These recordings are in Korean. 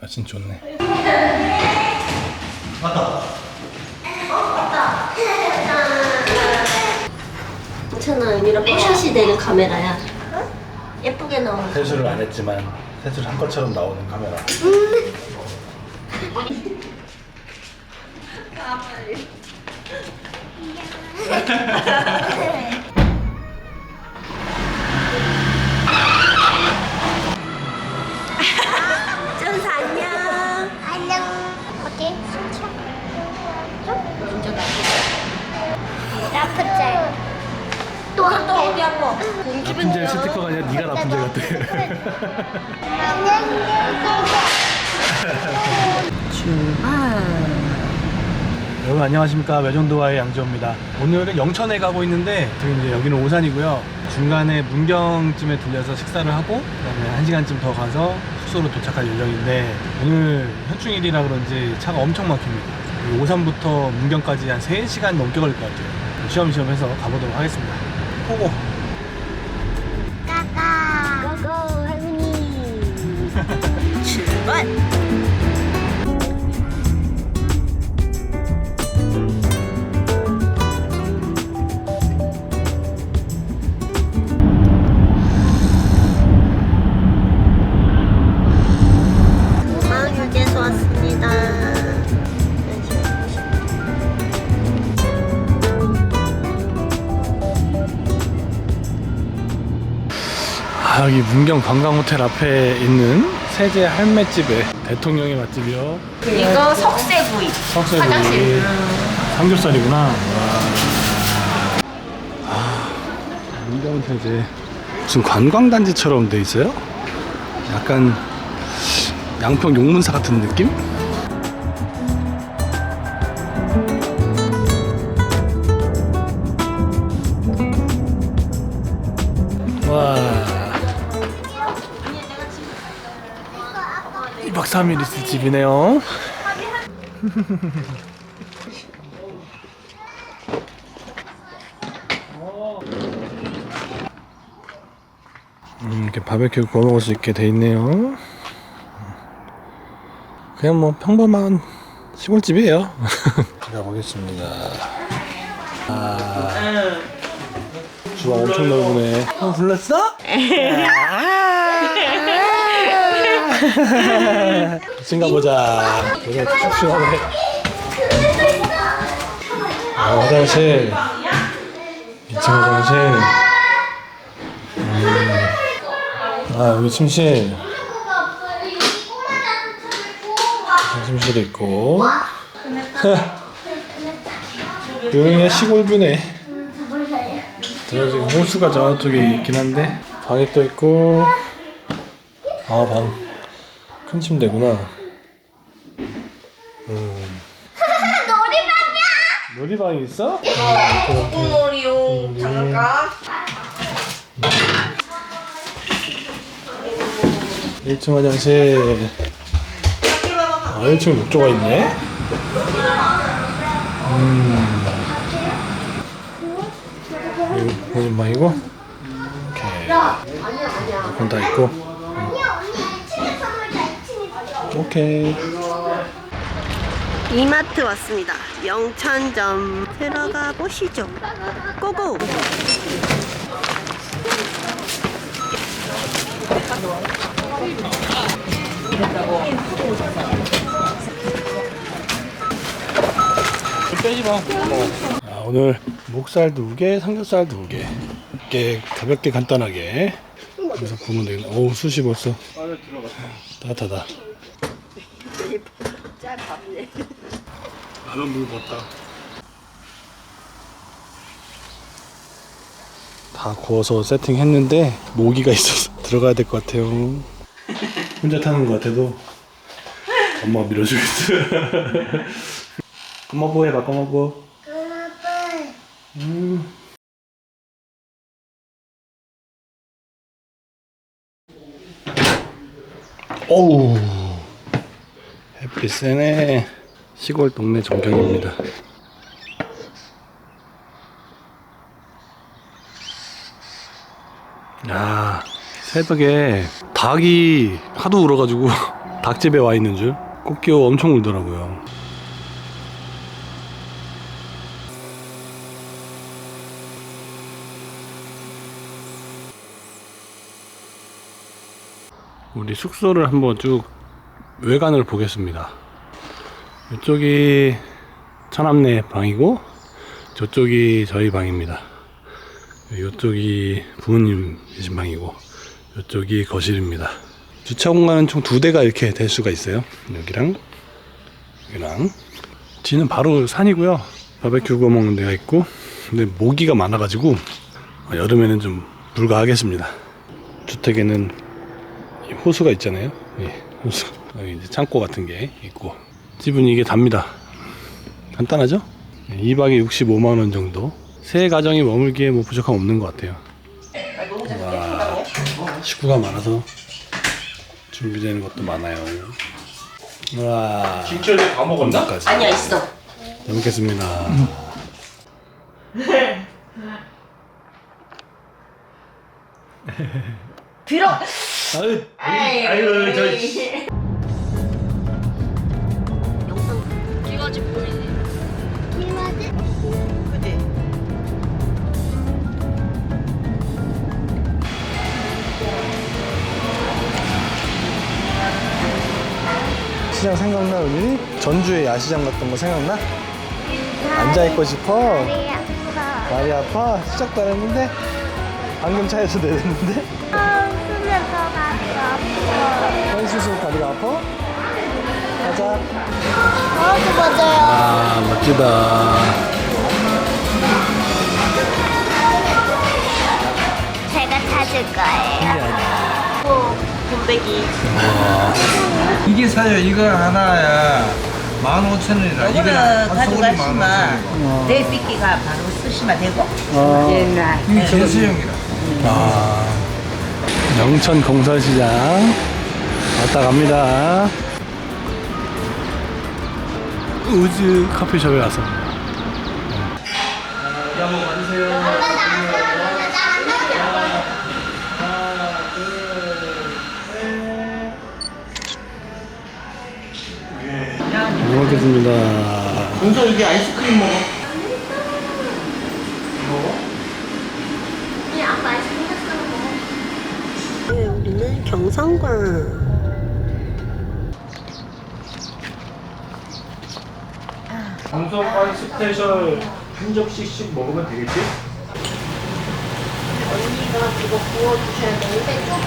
아 진짜 좋네. 괜찮아 윤이라. 뽀샷이 되는 카메라야. 예쁘게 나오는 세수를 안 했지만 세수를 한 것처럼 나오는 카메라. 좀 안녕. 안녕. 어디? 또한 라푼젤 스티커가 아니라 네가 라푼젤 같아. 여러분 안녕하십니까? 외전도와의 양지호입니다. 오늘은 영천에 가고 있는데 지금 이제 여기는 오산이고요. 중간에 문경쯤에 들려서 식사를 하고 그다음에 1시간쯤 더 가서 숙소로 도착할 예정인데 오늘 현충일이라 그런지 차가 엄청 막힙니다. 이 오산부터 문경까지 한 3시간 넘게 걸릴 것 같아요. 시험시험 해서 가보도록 하겠습니다. 고고! 까까. 고고 할머니. 출발 여기 문경 관광호텔 앞에 있는 세제 할매집에 대통령의 맛집이요 이거 석쇠구이 석쇠구이 화장실. 삼겹살이구나 와. 아, 문경 세제 무슨 관광단지처럼 돼 있어요? 약간 양평 용문사 같은 느낌? 와 3일 있을 집이네요 음, 이렇게 바베큐 구워 먹을 수 있게 돼 있네요. 그냥 뭐 평범한 시골집이에요. 가보겠습니다. 아, 주방 엄청 넓으네. 어, 불렀어? 신가 보자. 쭉 시원해. 아, 화장실. 2층 화장실. 아 여기 침실 침실이 있고 여기가 시골뷰네 제가 지금 호수가 저쪽에 있긴 한데 방이 또 있고 아 방 큰 침대구나. 음. 놀이방이 있어? 고구놀이요 장난감. 1층 화장실. 아 1층 욕조가 있네. 음. 여기 보는 방이고? 오케이. 에어컨 다 있고 오케이 이마트 왔습니다. 영천점 들어가 보시죠. 고고. 빼지 마. 아, 오늘 목살 두 개, 삼겹살 두 개. 이렇게 가볍게 간단하게. 그래서 구우면 되겠네. 어우, 숯이 벌써. 따뜻하다. 라면 물 부었다. 다 구워서 세팅했는데 모기가 있어서 들어가야 될 것 같아요. 혼자 타는 것 같아도 엄마가 밀어주고 있어. 꼬마보 해봐, 꼬마보. 음. 어우. 햇빛 세네. 시골 동네 전경입니다. 야, 새벽에 닭이 하도 울어가지고 닭집에 와 있는 줄 꽃게오 엄청 울더라고요. 우리 숙소를 한번 쭉 외관을 보겠습니다. 이쪽이 차남네 방이고 저쪽이 저희 방입니다 이쪽이 부모님 계신 방이고 이쪽이 거실입니다. 주차 공간은 총 두 대가 이렇게 될 수가 있어요. 여기랑 여기랑 지는 바로 산이고요. 바베큐 구워 먹는 데가 있고 근데 모기가 많아가지고 여름에는 좀 불가하겠습니다. 주택에는 이 호수가 있잖아요. 예, 호수 창고 같은 게 있고 집은 이게 답니다. 간단하죠? 2박에 65만 원 정도. 세 가정이 머물기에 뭐 부족함 없는 것 같아요. 와, 식구가 많아서 준비되는 것도 많아요. 와, 진짜 다 먹었나? 까지 아니야 있어. 잘 먹겠습니다. 들어. 아유, 아유 저 시장 생각나 우리? 전주에 야시장 갔던 거 생각나? 앉아 있고 싶어. 다리 아파 말이 아파? 시작도 안 했는데? 방금 차에서 내렸는데? 아 웃으면서 가서 아파 현수수 다리가 아파? 가자. 어 맞아요 아 멋지다. 어, 곰배기. 이게 사요. 이거 하나야. 15,000원이라. 이거 이거는 가져가시면 15,000원 내 삐끼가 바로 쓰시면 되고. 어. 옛날. 이게 개수형이라. 아, 영천 공설시장. 왔다 갑니다. 우즈 커피숍에 와서. 여보 앉으세요. 먹겠습니다. 은서 여기 아이스크림 먹어 아빠 아이스크림 샀어 네, 우리는 경상관. 정성관 스페셜 한 접시씩 먹으면 되겠지? 언니가 그거 구워주셔야 되는데 조금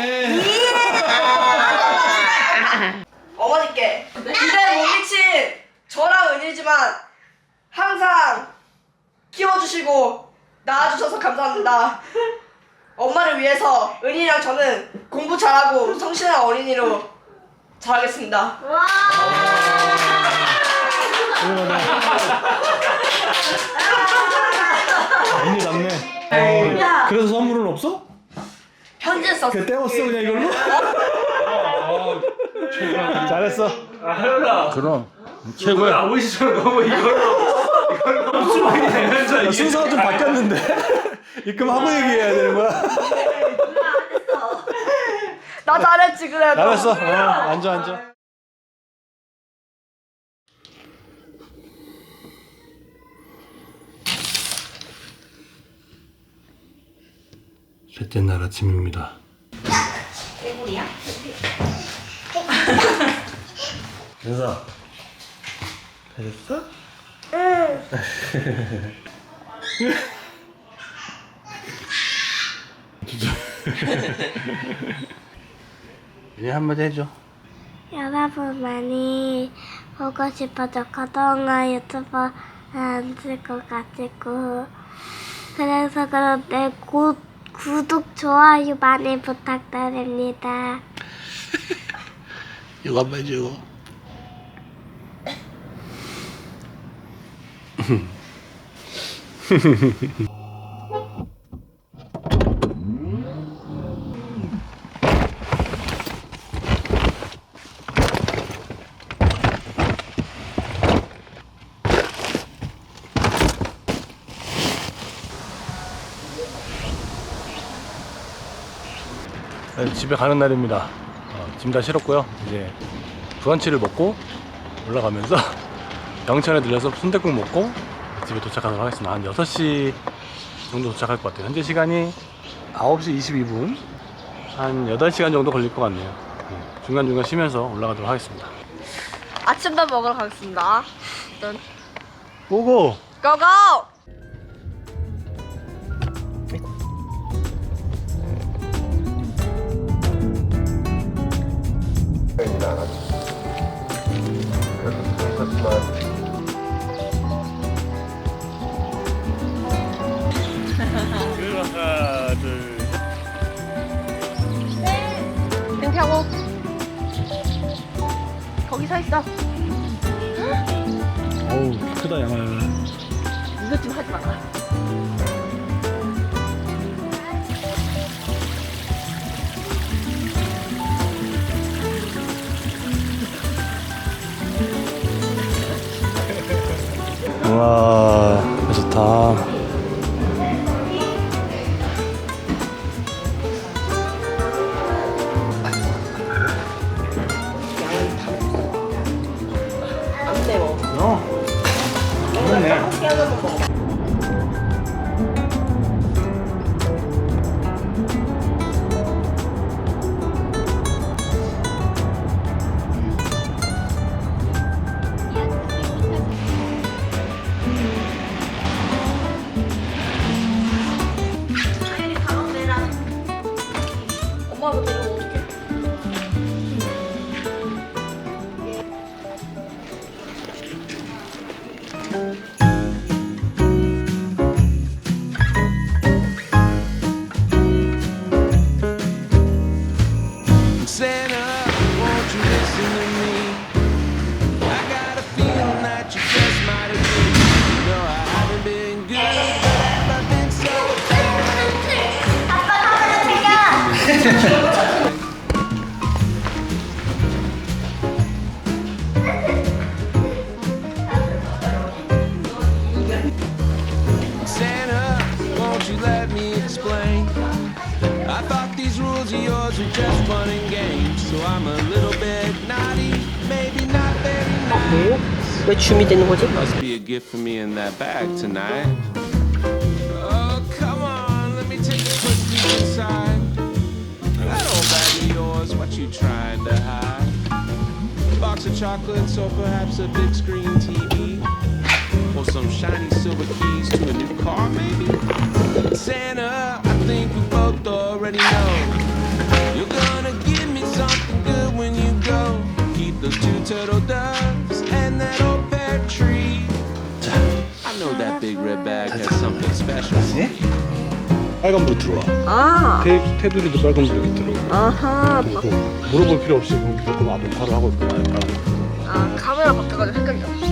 개 탔네. 어머니께 기대에 못 미친 저랑 은이지만 항상 키워주시고 낳아주셔서 감사합니다. 엄마를 위해서 은이랑 저는 공부 잘하고 성실한 어린이로 자라겠습니다. 언니 남네. 어, 그래서? 편지 썼어. 그 떼었어 그냥 이걸로? 잘했어. 그럼 최고야 아버지처럼 너무 이걸로 이걸로 수많이 되면서 야, 순서가 좀 바뀌었는데 입금 하고 얘기해야 되는 거야? 나 잘했지 그래도. 잘했어. 어, 앉아 앉아. 셋째 날 아침입니다. 개구리야? 연서 잘했어? 이제 한마디 해줘. 여러분 많이 보고 싶어서 그동안 유튜버 안쓸것 같고 그래서 그런데 구, 구독 좋아요 많이 부탁드립니다. 이거 한번 해줘. 집에 가는 날입니다. 어, 짐다 실었고요. 이제 브런치를 먹고 올라가면서 영천에 들려서 순댓국 먹고 집에 도착하도록 하겠습니다. 한 6시 정도 도착할 것 같아요. 현재 시간이 9시 22분. 한 8시간 정도 걸릴 것 같네요. 네, 중간중간 쉬면서 올라가도록 하겠습니다. 아침밥 먹으러 가겠습니다. 일단 고고! 고고! 하나, 둘, 땡피하고 거기 서 있어. 어우, 크다, 양아. 이것 좀 하지 마. 와, 좋다. 안 매워. 어, 그렇네. 엄마가 데리 Santa, 왜 준비되는 거지? Must be a gift for me in that bag tonight. Oh, come on, let me take a quick peek inside. what you trying to hide? Box of chocolates or perhaps a big screen TV? Or some shiny silver keys to a new car, maybe? Santa, I think we both already know. You're gonna give me something good when you go. Keep those two turtle doves and that old pear tree. I know that big red bag has something special. 빨간불 들어와. 아, 테, 테두리도 빨간불이 들어오고. 아하. 그리고 물어볼 필요 없이 그냥 무조건 앞에 바로 하고 있고. 아, 카메라 바뀌어가지고 헷갈려.